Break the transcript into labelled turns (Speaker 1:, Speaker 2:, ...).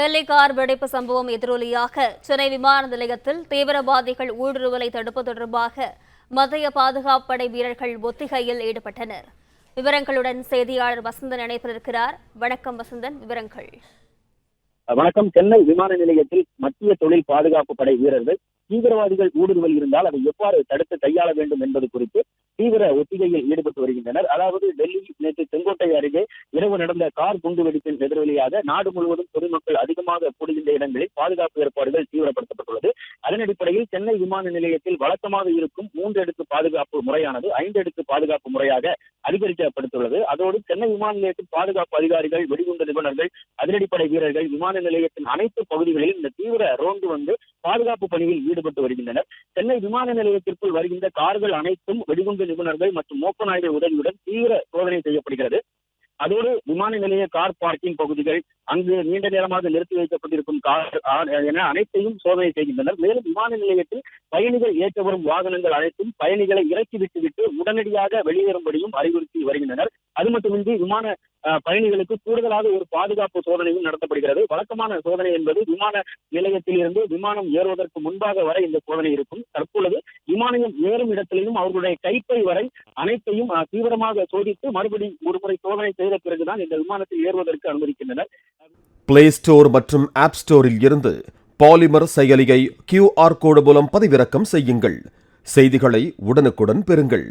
Speaker 1: Delhi car வெடிப்பு சம்பவம் எதிரொலியாக. சென்னை விமான நிலையத்தில் தீவிரவாதிகள் ஊடுருவலை தடுப்பு தொடர்பாக மத்திய பாதுகாப்பு படை வீரர்கள் ஒத்திகையில் ஈடுபட்டனர். விவரங்களுடன் செய்தியாளர் வசந்தன் இணைப்பிருக்கிறார் வணக்கம் வசந்தன் விவரங்கள்.
Speaker 2: வணக்கம். சென்னை விமான நிலையத்தில் மத்திய தொழில் பாதுகாப்பு படை வீரர்கள் தீவிரவாதிகள் ஊடுருவல் இருந்தால் அதை எவ்வாறு தடுத்து கையாள வேண்டும் என்பது குறித்து தீவிர ஒத்திகையில் ஈடுபட்டு வருகின்றனர். அதாவது டெல்லி நேற்று செங்கோட்டை அருகே இரவு நடந்த கார் குண்டுவெடிப்பின் எதிரொலியாக நாடு முழுவதும் பொதுமக்கள் அதிகமாக கூடுகின்ற இடங்களில் பாதுகாப்பு ஏற்பாடுகள் தீவிரப்படுத்தப்பட்டுள்ளது. அதன் அடிப்படையில் சென்னை விமான நிலையத்தில் வழக்கமாக இருக்கும் மூன்று அடுக்கு பாதுகாப்பு முறையானது ஐந்து அடுக்கு பாதுகாப்பு முறையாக அதிகரிக்கப்பட்டுள்ளது அதோடு சென்னை விமான நிலையத்தில் பாதுகாப்பு அதிகாரிகள் வெடிகுண்டு நிபுணர்கள் அதிரடிப்படை வீரர்கள் விமான நிலையத்தின் அனைத்து பகுதிகளிலும் இந்த தீவிர ரோந்து வந்து பாதுகாப்பு பணியில் ஈடுபட்டு வருகின்றனர். சென்னை விமான நிலையத்திற்குள் வருகின்ற கார்கள் அனைத்தும் வெடிகுண்டு நிபுணர்கள் மற்றும் மோப்ப நாய்கள் உதவியுடன் தீவிர சோதனை செய்யப்படுகிறது. அதோடு விமான நிலைய கார் பார்க்கிங் பகுதிகள் அங்கு நீண்ட நேரமாக நிறுத்தி வைக்கப்பட்டிருக்கும் கார் என அனைத்தையும் சோதனை செய்கின்றனர். மேலும் விமான நிலையத்தில் பயணிகள் ஏற்ற வரும் வாகனங்கள் அனைத்தும் பயணிகளை இறக்கி விட்டுவிட்டு உடனடியாக வெளியேறும்படியும் அறிவுறுத்தி வருகின்றனர். அது மட்டுமின்றி விமான பயணிகளுக்கு கூடுதலாக ஒரு பாதுகாப்பு சோதனையும் நடத்தப்படுகிறது. வழக்கமான சோதனை என்பது விமான நிலையத்தில் இருந்து விமானம் ஏறுவதற்கு முன்பாக வரை இந்த சோதனை இருக்கும். தற்பொழுது விமானம் ஏறும் இடத்திலையும் அவர்களுடைய கைப்பை வரை அனைத்தையும் தீவிரமாக சோதித்து மறுபடி ஒருமுறை சோதனை செய்த பிறகுதான் இந்த விமானத்தில் ஏறுவதற்கு அனுமதிக்கின்றனர்.
Speaker 3: பிளே ஸ்டோர் மற்றும் ஆப் ஸ்டோரில் இருந்து பாலிமர் செயலியை கியூஆர் கோடு மூலம் பதிவிறக்கம் செய்யுங்கள். செய்திகளை உடனுக்குடன் பெறுங்கள்.